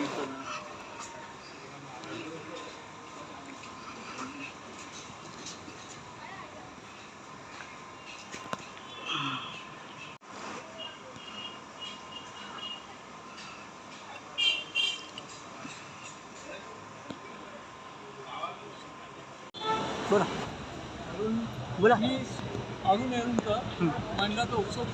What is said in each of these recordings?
남거나 बोला बोला अजून येऊन का मांडला तो उत्सव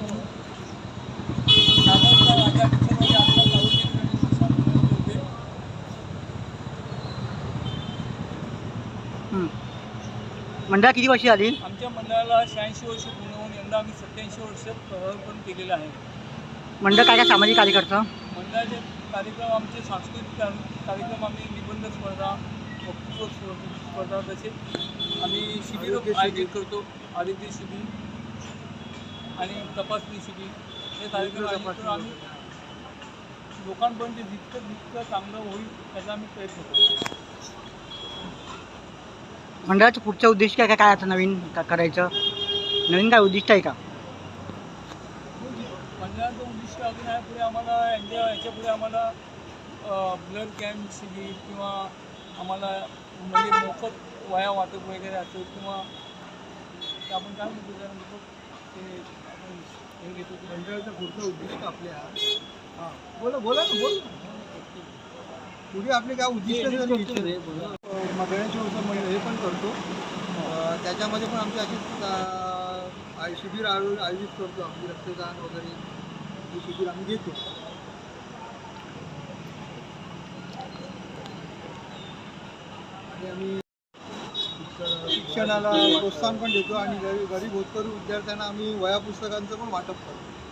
मंडळात किती वर्षी आली आमच्या मंडळाला शहाऐंशी वर्ष पूर्ण होऊन यंदा आम्ही सत्याऐंशी वर्ष पदार्पण केलेलं आहे. मंडळ काय काय सामाजिक कार्य करतं मंडळाचे कार्यक्रम आमचे सांस्कृतिक कार- कार्यक्रम आम्ही निबंध स्पर्धा वक्तृत्व स्पर्धा स्पर्धा तसेच आम्ही शिबिर आयोजित करतो. आरोग्य शिबिर आणि तपासणी शिबिर. हे कार्यक्रम आयोजित आम्ही लोकांपर्यंत जितकं जितकं चांगलं होईल त्याचा आम्ही प्रयत्न करतो. मंडळाचं पुढचं उद्देश काय काय आता नवीन का करायचं? नवीन काय उद्दिष्ट आहे का? मंडळाचं उद्दिष्ट अजून आहे पुढे आम्हाला यांच्या याच्यापुढे आम्हाला ब्लड कॅम्प शिबिर किंवा आम्हाला म्हणजे मोफत वाया वाटप वगैरे असेल किंवा आपण काय म्हणतो मोफत ते आपण हे घेतो. मंडळाचं पुढचं उद्दिष्ट आपल्या हां. बोला बोला ना बोल पुढे आपले काय उद्दिष्ट जरी करतो विचारले, रे, बोला. अं, मग गणेश उत्सव म्हणजे हे पण करतो. त्याच्यामध्ये पण आमची अशीच अं, आय- शिबिर आयो- आयोजित करतो आमची रक्तदान वगैरे. हे शिबिर आम्ही घेतो. आणि आम्ही शिक्षणाला प्रोत्साहन पण देतो आणि गरीब गरीब होतकरू विद्यार्थ्यांना आम्ही वया पुस्तकांचं पण वाटप करतो.